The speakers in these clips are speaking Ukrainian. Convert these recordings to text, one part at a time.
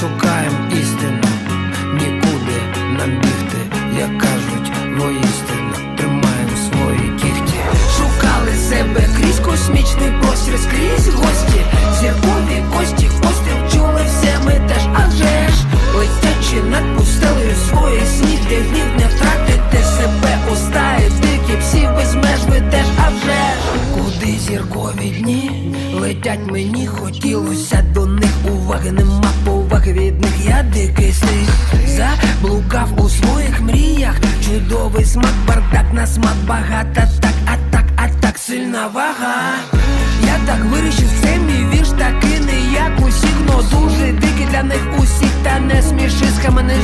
шукаємо істину, нікуди нам бігти, як кажуть, воістину тримаємо свої кіхті. Шукали себе крізь космічний простір, скрізь гості, зіркові кості, постріл чули все ми теж, а вже ж. Летячи над пустелею свої сні, де гнів не втратити себе, устає. Дикі, всі без меж ви теж, а вже ж. Куди зіркові дні летять мені, хотілося до них уваги, нема поваги від них, я дикий стих заблукав у своїх мріях, чудовий смак, бардак на смак багато, так, а так, а так сильна вага. Я так вирішив, це мій вірш, такий не як усіх, но дуже дикий для них усіх, та не сміши схамене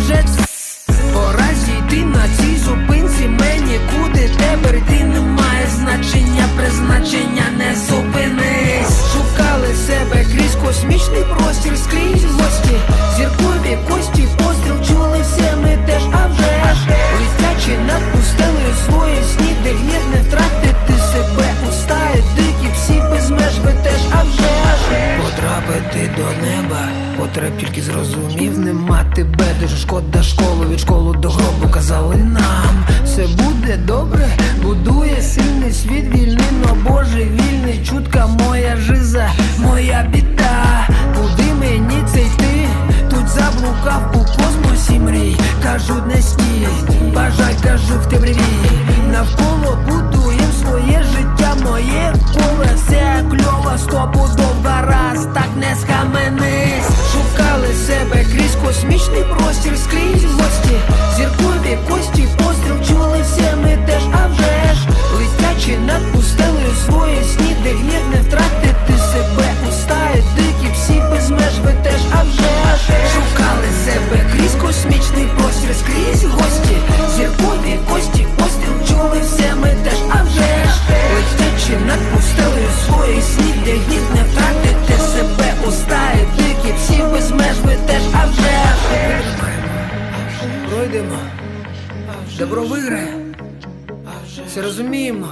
Пора зійти на цій зупинці, мені куди тепер йти? Немає значення, призначення не зупинись. Шукали себе крізь космічний простір, до неба, потреб тільки зрозумів, нема тебе, дуже шкода школу від школу до гробу казали нам, все буде добре, пройдемо, добро виграє, все розуміємо.